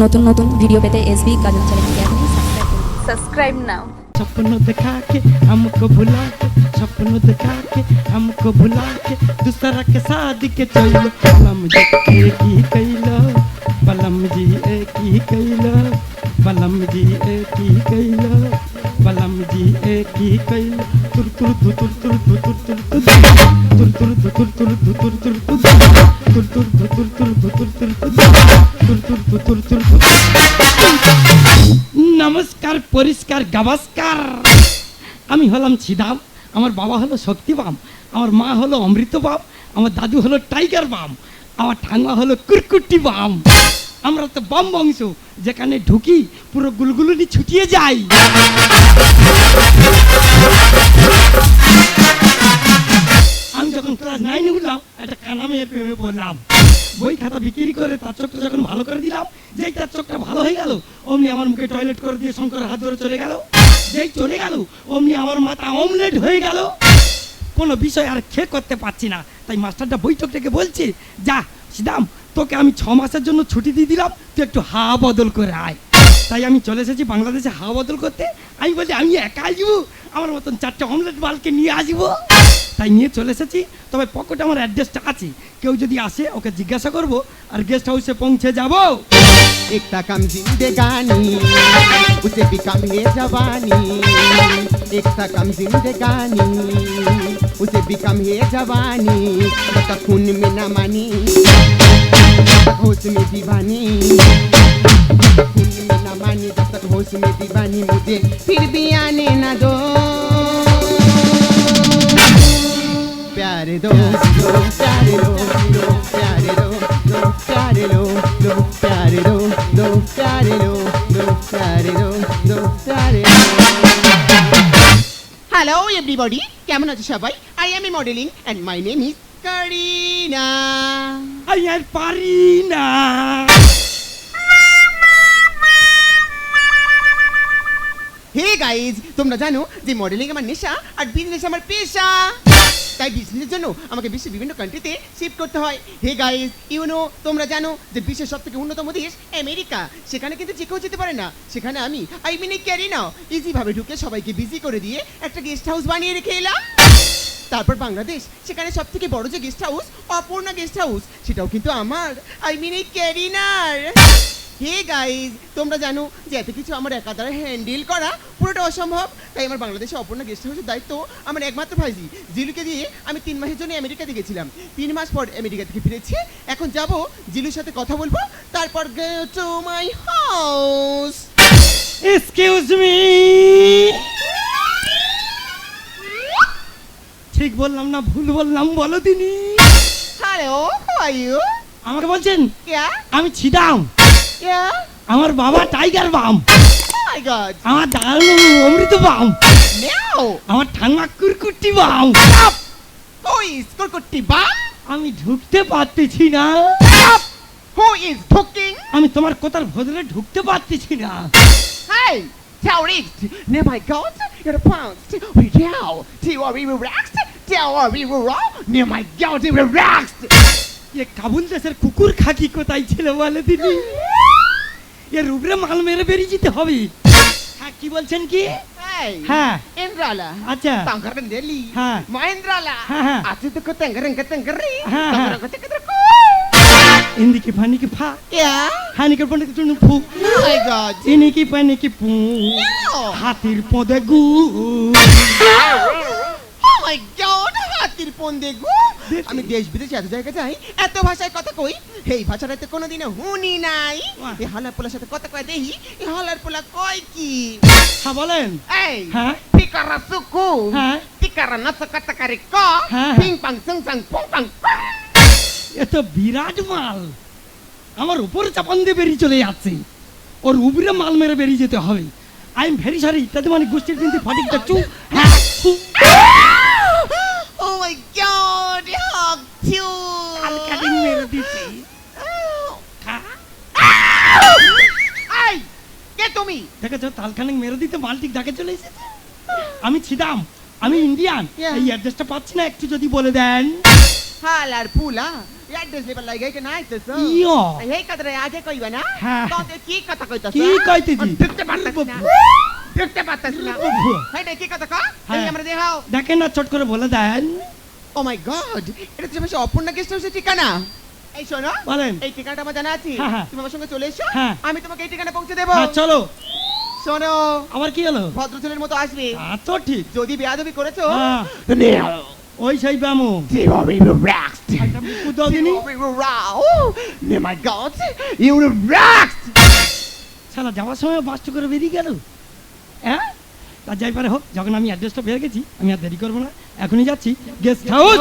নতুন নতুন ভিডিও পেতে এসবি গাজন চ্যানেলকে আপনি সাবস্ক্রাইব করুন subscribe now सपन दिखा के हमको भुला के सपन दिखा के हमको भुला के दूसरा के शादी के चलो बलम जी एक ही कैलो बलम जी एक ही कैलो बलम जी एक ही कैलो बलम जी एक ही कैलो तुर तुर तुर तुर तुर तुर तुर तुर तुर तुर तुर तुर तुर तुर तुर নমস্কার, পরিষ্কার, গাভাস্কার। আমি হলাম ছিদাম, আমার বাবা হলো শক্তিবাম, আমার মা হলো অমৃত বাম আমার দাদু হলো টাইগার বাম, আমার ঠাঙ্গা হলো কুরকুটি বাম। আমরা তো বাম বংশ, যেখানে ঢুকি পুরো গুলগুলুনি ছুটিয়ে যাই। যখন ক্লাস নাইনে উঠলাম, একটা কানা মেয়ের প্রেমে পড়লাম। বই, খাতা বিক্রি করে তার চোখটা যখন ভালো করে দিলাম, যেই তার চোখটা ভালো হয়ে গেল, অমনি আমার মুখে টয়লেট করে দিয়ে শঙ্করের হাত ধরে চলে গেল। যেই চলে গেল, অমনি আমার মাথা অমলেট হয়ে গেল। কোনো বিষয় আর খেয়ে করতে পারছি না। তাই মাস্টারটা বৈঠক থেকে বলছে, যা, সিদাম, তোকে আমি ছ মাসের জন্য ছুটি দিয়ে দিলাম, তুই একটু হাওয়া বদল করে আয়। তাই আমি চলে এসেছি বাংলাদেশে হাওয়া বদল করতে। আমি বলি আমি একা আসব? আমার মতন চারটে অমলেট বালকে নিয়ে আসব? তাই নিয়ে চলে এসেছি। তবে পকেটে আমার অ্যাড্রেসটা আছে। কেউ যদি আসে, ওকে জিজ্ঞাসা করব, আর গেস্ট হাউসে পৌঁছে যাব। একটা কাম জিন্দেগানি উসে বিকাম হে জওয়ানি একটা কাম জিন্দেগানি উসে বিকাম হে জবানি তা খুন মে না মানি হোশ মে দিবানি খুন মে না মানি তব তক মে দিবানি মুঝে ফির भी না ना प्यारे दो दो प्यारे दो दो प्यारे दो दो प्यारे दो दो प्यारे दो दो प्यारे दो दो प्यारे दो दो प्यारे হ্যালো এভরিবডি কেমন আছো সবাই I am a modeling and my name is Kareena আমি আর পারি না হে গাইজ তোমরা জানো যে মডেলিং আমার নেশা আর বিজনেস আমার পেশা তাই বিজনেসের জন্য আমাকে বিশ্বের বিভিন্ন কান্ট্রিতে শিফট করতে হয়। হে গাইজ ইউনো তোমরা জানো যে বিশ্বের সব থেকে উন্নতম দেশ আমেরিকা। সেখানে কিন্তু যে কেউ যেতে পারে না। সেখানে আমি আই মিন ক্যারি নাও ইজিভাবে ঢুকে সবাইকে বিজি করে দিয়ে একটা গেস্ট হাউস বানিয়ে রেখে এলাম। তারপর বাংলাদেশ, সেখানে সব থেকে বড় যে guest house Aparna guest house সেটাও কিন্তু আমার। আই মিন ক্যারিনার হে গাইজ তোমরা জানো যে এত কিছু আমার একা দ্বারা হ্যান্ডেল করা পুরোটা অসম্ভব। তাই আমার বাংলাদেশে অপূর্ণা গেস্ট হাউসের দায়িত্ব আমার একমাত্র ভাইজি জিলুকে দিয়ে আমি তিন মাসের জন্য আমেরিকাতে গেছিলাম। তিন মাস পর আমেরিকা থেকে ফিরেছি। এখন যাব জিলুর সাথে কথা বলব। তারপর to my house excuse me ঠিক বললাম না ভুল বললাম বলো তিনি হ্যালো আমাকে বলছেন? আমি ছিদাম। আমার বাবা টাইগার বাম আমার দাদু অমৃত বাম আমার ঠাঙ্গা কুরকুটি বাম হু কুরকুটি বাম আমি ঢুকতে পারতেছি না হু ইজ ঠুকিং আমি তোমার কোথার ভদরে ঢুকতে পারতেছি না Hey, terrorist! Near my God, you're pounced. We relaxed. Near my God, we relaxed. Kabul দেশের কুকুর খাকি কোথায় ছিল বলে দিদি এর উপরে মাল মেরে বেরিয়ে যেতে হবে হ্যাঁ কি বলছেন কি হ্যাঁ ইন্দ্রালা আচ্ছা হ্যাঁ মা ইন্দ্রালা হ্যাঁ আছি তো তাঙ্গারে তাঙ্গারে হ্যাঁ গু! Oh my God! হাতির পন দেখব আমি দেশ বিদেশে এত জায়গা যাই এত ভাষায় কথা কই এই ভাষাটা তো কোনোদিনও হুনি নাই। এই হালার পোলার সাথে কথা কয় দেহি এই হালার পোলা কয় কি? হ্যাঁ বলেন। এই হ্যাঁ। পিকারা সুকু হ্যাঁ। পিকারা নাচ কাটা কারে ক হ্যাঁ। পিং পাং সং সং পং পাং পাং। এ তো বিরাট মাল আমার উপরে চাপান দিয়ে বেরিয়ে চলে যাচ্ছে। ওর উপরে মাল মেরে বেরিয়ে যেতে হবে। আই এম ভেরি সরি ইত্যাদি মানে গোষ্ঠীর কিন্তু ফটিক চু হ্যাঁ গড হাক ইউ কালকাটিং মেরে দিছি খা। এই কে তুমি দেখেছ তালখানিং মেরে দিতে মালটিক ডাকে চলে এসেছে? আমি ছিদাম আমি ইন্ডিয়ান. এই অ্যাড্রেসটা পাচ্ছি না একটু যদি বলে দেন। হালার ফুলা অ্যাড্রেস লেবার লাগে কি নাই তো ইয়ো। এই কথাটা আগে কইবা না? হ্যাঁ। কি কথা কইতাছ কি কইতেছি? দেখতে পারতাছ না। দেখতে পারতাছ না। বাবু। কি কথা হ্যাঁ। এই আমরা দেখাও। দেখেন না চট করে বলে দেন। ও মাই গড এটা তো বেশি অপূর্ণা গেস্ট হাউসের ঠিকানা? এই শোনো বলেন। এই ঠিকানাটা আমার জানা আছে। হ্যাঁ, হ্যাঁ। তুমি আমার সঙ্গে চলে এসো হ্যাঁ। আমি তোমাকে এই ঠিকানা পৌঁছে দেবো। হ্যাঁ চলো। শোনো আবার কি হলো? ভদ্র ছেলের মতো আসবে। তা তো ঠিক। যদি বেয়াদবি করেছ হ্যাঁ, Now, ওই সেই ব্যামো you are relaxed. উদাও দিনি Oh my God, you relaxed. শালা যাওয়ার সময় বাস্ট করে বেরিয়ে গেল। হ্যাঁ? তা যাই পারে হোক যখন আমি অ্যাড্রেসটা পেয়ে গেছি আমি আর দেরি করব না। এখনই যাচ্ছি গেস্ট হাউস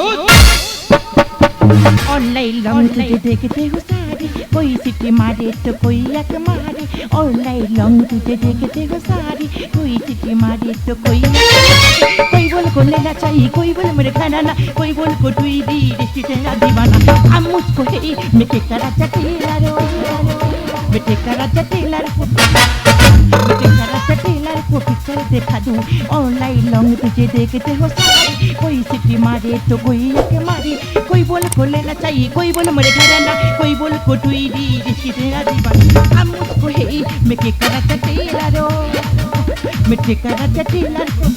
ऑनलाइन लॉन्ग तुझे देखते हो सारे कोई सिटी मारे तो कोई एक मारे ऑनलाइन लॉन्ग तुझे देखते हो सारे कोई सिटी मारे तो कोई एक मारे। कोई बोल को लेना चाहिए कोई बोल मेरे खाना ना कोई बोल को टुई दी रिश्ते तेरा दीवाना हम मुझको है मैं के करा चटेला रो मैं के करा चटेला रो देखा दूँ। ऑनलाइन लॉन्ग तुझे देखते हो सारे। कोई सिटी मारे तो कोई एक मारे। कोई बोल को लेना चाहिए, कोई बोल मरे घराना। कोई बोल को टुई दी जिसकी तेरा दीवाना। हम उसको है मैं के करत तेरा रो। मिठे करत टेलर को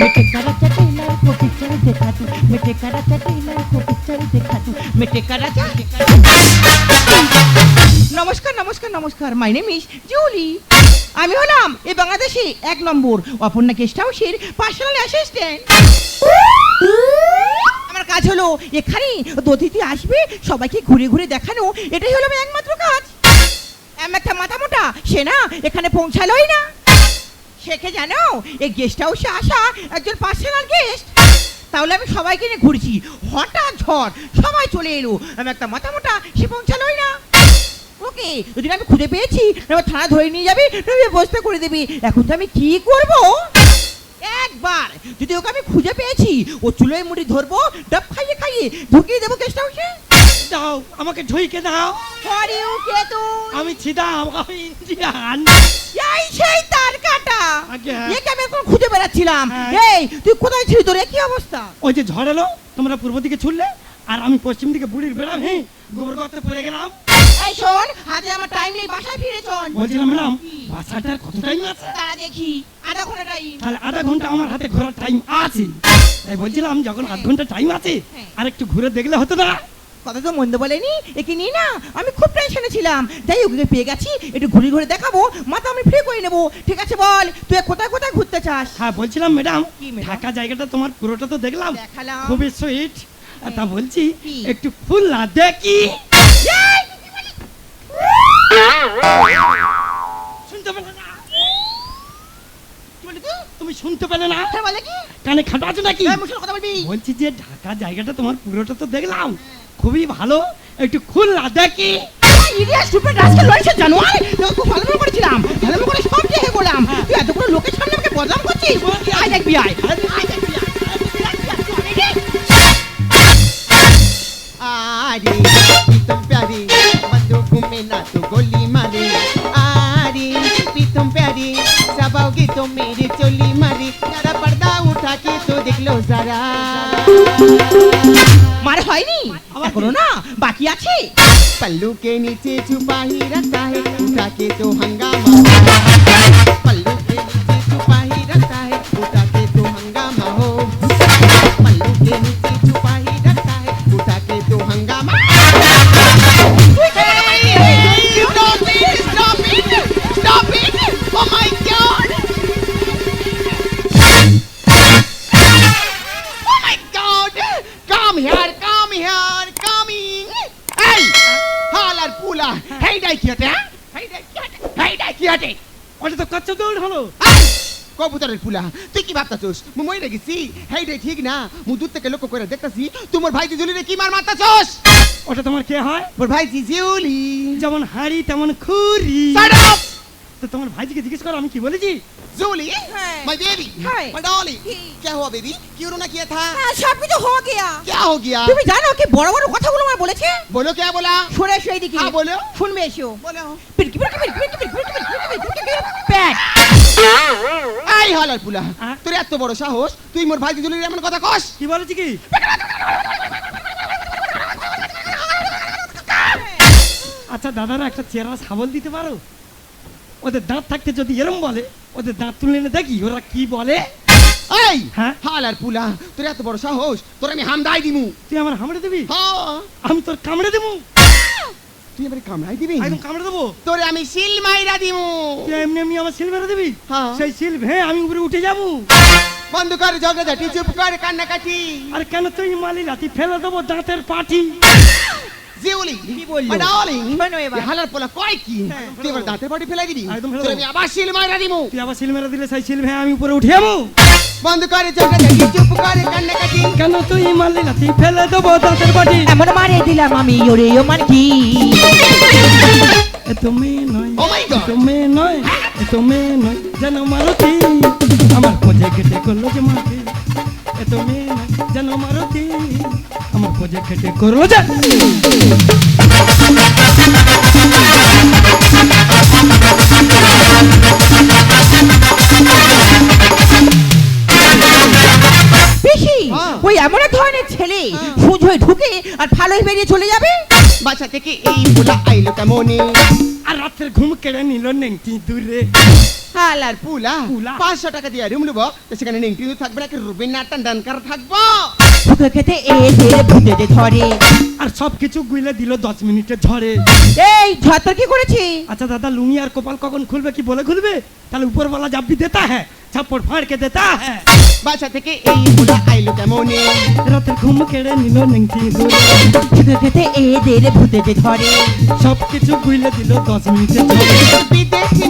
मिठे करत टेलर को पिक्चर दिखा दूँ। मिठे करत टेलर को पिक्चर दिखा दूँ। मिठे करत नमस्कार नमस्कार नमस्कार। माय नेम इज़ जूली আমি হলাম এই বাংলাদেশি এক নম্বর। অপর্ণা গেস্ট হাউসের পার্সোনাল অ্যাসিস্ট্যান্ট আমার কাজ হলো এখানে অতিথি আসবে, সবাইকে ঘুরে ঘুরে দেখানো, এটাই হলো আমার একমাত্র কাজ। এমন একটা মাথা মোটা সে না এখানে পৌঁছালোই না। শেখে জানো? এই গেস্ট হাউসে আসা একজন পার্সোনাল গেস্ট তাহলে আমি সবাইকে নিয়ে ঘুরছি। হঠাৎ ঝড়, সবাই চলে এলো। আমি একটা মাথা মোটা সে পৌঁছালোই না। ওকে? যদি আমি খুঁজে পেয়েছি। থানা ধরে নিয়ে যাবি বসতে করে দিবি। এখন তো আমি কি করব? একবার যদি ওকে আমি খুঁজে পেয়েছি ও চুলোয় মুড়ি ধরবো ডাব খাইয়ে খাইয়ে ঢুকিয়ে দেবো গেস্ট হাউসে দাও আমাকে ঝুইকে দাও। For you Ketu? আমি ছিদাম আমি ইন্ডিয়ান। এই সেই তার কাটা। হ্যাঁ। একে আমি এখন খুঁজে বেড়াচ্ছিলাম। হ্যাঁ। এই তুই কোথায় ছিলি তোর? কি অবস্থা? ওই যে ঝড় এলো তোমরা পূর্ব দিকে ছুটলে আর আমি পশ্চিম দিকে বুড়ির বেড়াম গোবর গর্তে পড়ে গেলাম। এই শোন হাতে আমার টাইম নেই বাসায় ফিরে চল। বলছিলাম ম্যাডাম বাসাটার কত টাইম আছে? তারা দেখি আধা ঘণ্টা টাইম তাহলে আধা ঘণ্টা আমার হাতে ঘোরার টাইম আছে। তাই বলছিলাম যখন আধ ঘণ্টা টাইম আছে হ্যাঁ। আর একটু ঘুরে দেখলে হতো না। কথা তো মন্দ বলেনি একে নিয়ে না আমি খুব টেনশনে ছিলাম। তাই ওকে পেয়ে গেছি একটু ঘুরে ঘুরে দেখাবো মাথা আমি ফ্রি করে নেব। ঠিক আছে বল তুই কোথায় কোথায় ঘুরতে চাস? হ্যাঁ বলছিলাম ম্যাডাম ঢাকা জায়গাটা তোমার পুরোটা তো দেখলাম। খুবই সুইট তা বলছি একটু ফুল না দেখি! শুনতে পেলে না? তুমি শুনতে পেলে না হ্যাঁ, বলে কি কানে খাটা আছে নাকি এই, কথা বলবি বলছি যে ঢাকা জায়গাটা তোমার পুরোটা তো দেখলাম খুবই ভালো একটু খুলনা দেখি ইডিয়া স্টুপিড রাস্কেল লড়ছে জানো আয় খুব ভালো মনে করেছিলাম ভালো করে সব জায়গায় বললাম তুই এতগুলো লোকের সামনে আমাকে বদনাম করছিস আয় দেখবি আয়। আরে প্রীতম প্যারি বন্দুক में ना तो गोली मारे आरे प्रीतम प्यारी सब आओगे तो मेरी चोली मारी जरा पर्दा उठा के तो देख लो जरा মার হয়নি এখনো না বাকি আছে पल्लू के नीचे छुपा ही रखता है उठा के तो हंगामा पल्लू হেইডাই কি হতে হ্যাঁ কি হতে ওটা তো কচ্ছ দৌড় হলো। কবুতরের পুলা তুই কি ভাবতাছস? মু মইরে গেছি। হেইডাই ঠিক না। মু দূর থেকে লক্ষ্য করে দেখতাছি তোমার ভাই জিজুলিরে কি মার মারতাছস? ওটা তোমার কে হয়? ওর ভাই জিজুলি যেমন হাড়ি তেমন খুরি! তো তোমার ভাইজিকে জিজ্ঞেস করো আমি কি বলেছি হ্যাঁ সব কিছু গিয়া তুমি জানো কি বড় বড় কথাগুলো আমার বলেছে बोलो क्या হ্যাঁ, বলো। শুনবে এসো পিরকি পিরকি পিরকি পিরকি পিরকি পিরকি পিরকি হলার পুলা তোর এত বড় সাহস তুই মোর ভাইজি জুলির এমন কথা কস কি বলেছি কি আচ্ছা দাদারা একটা চেহারা সাবল দিতে পারো ওদের দাঁত থাকতে যদি এরম বলে ওদের দাঁত তুলে এনে দেখি ওরা কি বলে? এই হ্যাঁ? হাল আর পুলা তোর এত বড় সাহস তোর আমি হামদাই দিমু। তুই আমার হামড়ে দিবি? হ্যাঁ। আমি তোর কামড়ে দেবো? তুই এবারে কামড়াই দিবি? একদম কামড়ে দেবো। তোরে আমি সিল মাইরা দিমু। তুই এমনি এমনি আমার সিল মেরে দিবি? হ্যাঁ। সেই সিল ভে আমি উপরে উঠে যাব। বন্ধ কর ঝগড়াঝাটি চুপ কর কান্নাকাটি। আর কেন তুই মালি লাতি ফেলে দেবো দাঁতের পাটি? জিউলি শোনো এবার। হালার পোলা কয় কি? হ্যাঁ, তুই এবার দাঁতের বাড়ি ফেলাই দিবি একদম ফেলে আমি আবার সিল মাইরা দিমু। তুই আবার সিল মেরে দিলে সেই সিল ভে আমি উপরে উঠে যাব। বন্ধ কর ঝগড়াঝাটি চুপ কর কান্নাকাটি কেন তুই মালি লাতি ফেলে দেবো দাঁতের পাটি। এমন মারে দিলাম আমি ওরে ও মান কি তুমি নয় Oh my God! তুমি নয় তুমি নয় যেন মারুতি। আমার খোঁজে কেটে করল যে মাটি এ তুমি যেন মারুতি? আমার খোঁজে কেটে করল যে। হ্যাঁ। ওই এমন এক ধরনের ছেলে। সুজ হয়ে ঢুকে আর ভালোই বেরিয়ে চলে যাবে? বাসা থেকে এই পোলা আইলো কেমনে? আর রাত্রের ঘুম কেড়ে নিল নেংটি দূরে। হালার পুলা। পুলা। পাঁচশো টাকা দিয়ে রুম নেব। সেখানে থাকবে নাকি? রুবিন নাটন ডানকার থাকব? ঢুকে খেতে যে ধরে। আর সব কিছু গুইলে দিল দশ মিনিটে ঝরে এই ঝড় কি করেছি? আচ্ছা দাদা লুঙ্গি আর কপাল কখন খুলবে কি বলে খুলবে? তাহলে উপরওয়ালা জাব্বি দেতা হ্যাঁ ছাপ্পড় ফাড় কে দেতা হ্যাঁ। বাসা থেকে এই আইলো কেমনে? রাতের ঘুম কেড়ে নিল নেংটি দূরে। ঢুকে খেতে এদের ভূতে যে ধরে। সব কিছু গুইলে দিল দশ মিনিটে ঝরে বিদেশি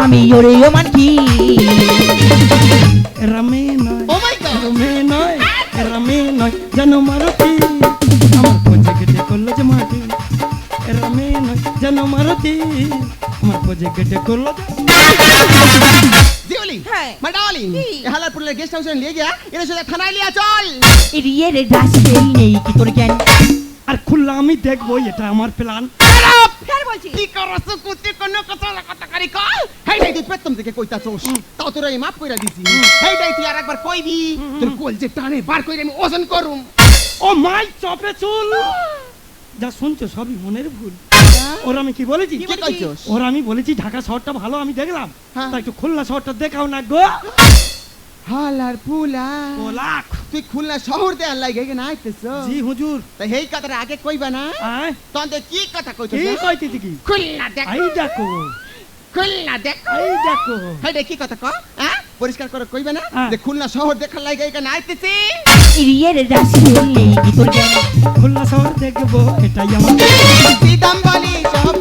আমি ওরে ও মান কি রামে নয় ও মাই গড রমে নয় রামে নয় যেন মারুতি আমার খোঁজে কেটে করল যে মাটি রামে নয় যেন মারুতি আমার খোঁজে কেটে করল যে জিওলি হ্যাঁ। মা ডার্লিং কি? এই হালার পুলের গেস্ট হাউসে নিয়ে গিয়া এর সাথে থানায় লিয়া চল এরিয়ে রে রাস্তেল নেই কি তোর জ্ঞান দেখব এটা আমার প্ল্যান ফের বলছি কি করছ কুতি কোন কথা কথা করি। ক হেই নাই তুই প্রথম থেকে কইতাছস। তাও তোরা এই মাপ কইরা দিছি। হেই তুই আরেকবার কইবি। তোর কোল যে টানে বার কইরা আমি ওজন করুম। ও মাই চপে চুল! যা শুনছো সবই মনের ভুল। ওর আমি কি বলেছি? ওর আমি বলেছি ঢাকা শহরটা ভালো আমি দেখলাম। হ্যাঁ। তা একটু খুলনা শহরটা দেখাও না গো। হালার পুলা লাখ তুই খুলনা শহর দে আল্লাহ গে না আইতেছ? জি হুজুর। তাই হেই কথাটা আগে কইবা না? আয়। তন্দে কি কথা কইছস কি কইতেছি কি? খুলনা দেখ। আই দেখো। খুলনা দেখ। আই দেখো। হেই দেখি কথা ক? হ্যাঁ পরিষ্কার করে কইবা না। যে খুলনা শহর দেখার লাগে এখানে আইতেছি। এরিয়ে রে রাস্তেল নেই কি তোর খুলনা শহর দেখব এটাই আমার সিদাম বলি সব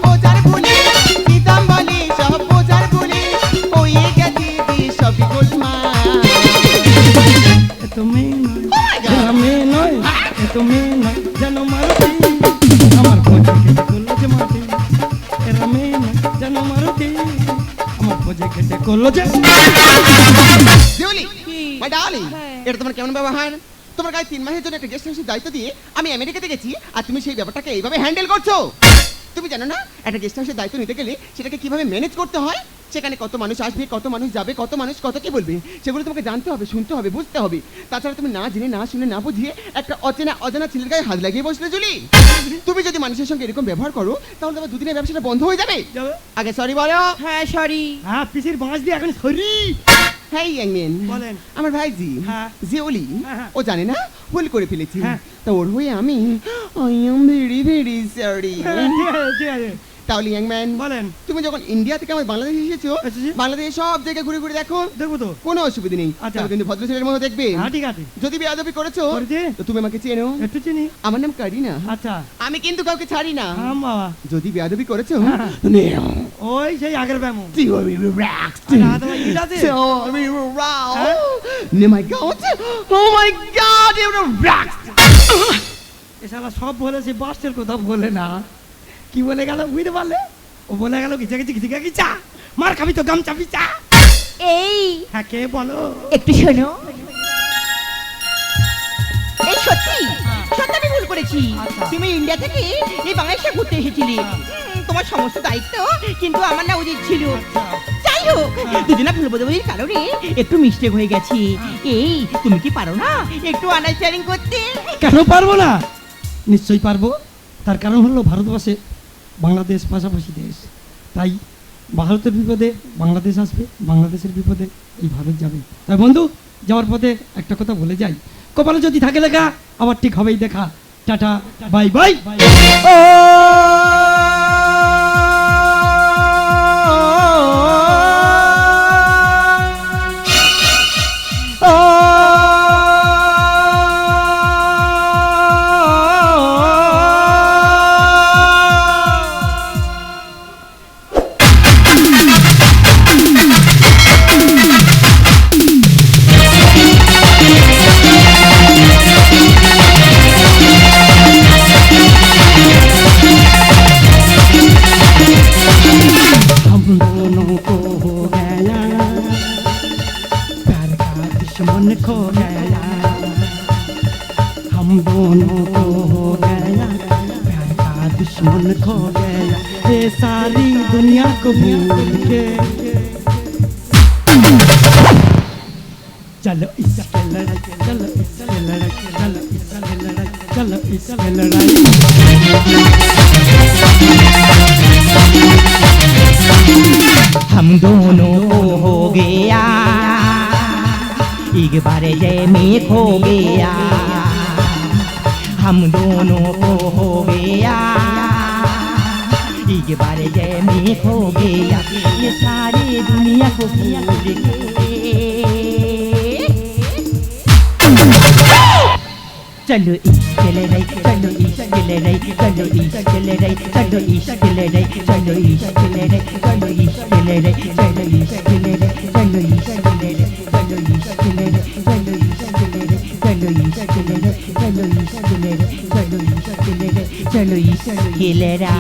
করল যে দেউলি মাই ডার্লিং। এটা তোমার কেমন ব্যবহার? তোমার গায়ে তিন মাসের জন্য একটা গেস্ট হাউসের দায়িত্ব দিয়ে আমি আমেরিকাতে গেছি আর তুমি সেই ব্যাপারটাকে এইভাবে হ্যান্ডেল করছ। তুমি জানো না একটা গেস্ট হাউসের দায়িত্ব নিতে গেলে সেটাকে কীভাবে ম্যানেজ করতে হয়? সেখানে কত মানুষ আসবে কত মানুষ যাবে কত মানুষ কত কি বলবে? সেগুলো তোমাকে জানতে হবে শুনতে হবে বুঝতে হবে। তাছাড়া তুমি না জেনে না শুনে না বুঝিয়ে একটা অচেনা অজানা ছেলের গায়ে হাত লাগিয়ে বসলে জুলি। তুমি যদি মানুষের সঙ্গে এরকম ব্যবহার করো তাহলে তোমার দুদিনের ব্যবসাটা বন্ধ হয়ে যাবে। যাবে। আগে সরি বলো। হ্যাঁ সরি হ্যাঁ পিসির বাঁশ দিয়ে এখন সরি হ্যাঁ ইয়াংমেন বলেন। আমার ভাইজি হ্যাঁ। জিওলি হ্যাঁ, হ্যাঁ। ও জানে না ভুল করে ফেলেছি। হ্যাঁ। তা ওর হয়ে আমি I am very very sorry তাহলে ইয়াংম্যান বলেন। তুমি যখন ইন্ডিয়া থেকে আমার বাংলাদেশে এসেছ। বাংলাদেশে সব জায়গায় ঘুরে ঘুরে দেখো দেখব তো। কোনো অসুবিধা নেই। আচ্ছা। তবে কিন্তু ভদ্র ছেলের মতো দেখবে। হ্যাঁ ঠিক আছে যদি বেয়াদবি করেছ তো তুমি আমাকে চেনো। একটু চিনি। আমার নাম কারিনা। আচ্ছা। আমি কিন্তু কাউকে ছাড়ি না। হ্যাঁ যদি বেয়াদবি করেছ হ্যাঁ। ওই সেই আগের ব্যামো god! Oh my god! You're relaxed! এছাড়া সব বলেছে বাসের কথা বলে না। কি বলে গেল? বুঝতে পারলে? ও বলে গেল কিছু কিছু কিছু কিছু চা মার খাবি তো গামচা পিচা। এই। হ্যাঁ কে বলো? একটু শোনো। এই সত্যি? সত্যি আমি ভুল করেছি। আচ্ছা। তুমি ইন্ডিয়া থেকে এই বাংলাদেশে ঘুরতে এসেছিলে। হ্যাঁ। তোমার সমস্ত দায়িত্ব কিন্তু আমার না উচিত ছিল। আচ্ছা। যাই হোক দুজনা ভুল বোঝাবুঝির কারণে একটু মিস্টেক হয়ে গেছি। এই তুমি কি পারো না একটু আন্ডারস্ট্যান্ডিং করতে? কেন পারব না? নিশ্চয়ই পারব। তার কারণ হলো ভারতবর্ষে বাংলাদেশ পাশাপাশি দেশ। তাই ভারতের বিপদে বাংলাদেশ আসবে, বাংলাদেশের বিপদে এই ভারত যাবে। তাই বন্ধু, যাওয়ার পথে একটা কথা বলে যাই। কপালে যদি থাকে লেখা আবার ঠিক হবেই দেখা। Tata, bye bye. ये सारी दुनिया को भूल के। हम दोनों को हो गया। एक बार जय में खो गया। हम दोनों को हो गया। एक बारे जय में खो गया ये सारी दुनिया को चलो इश्क ले रही चलो इश्क रही चलो इश्क रही चलो इश्क ले रही चलो इश्क ले रही चलो इश्क चलो इश्क चलो इश्क चलो इश्क చెడు ఇష్టలేరు చెడు ఇష్టలేరు చెడు ఇష్టలేరా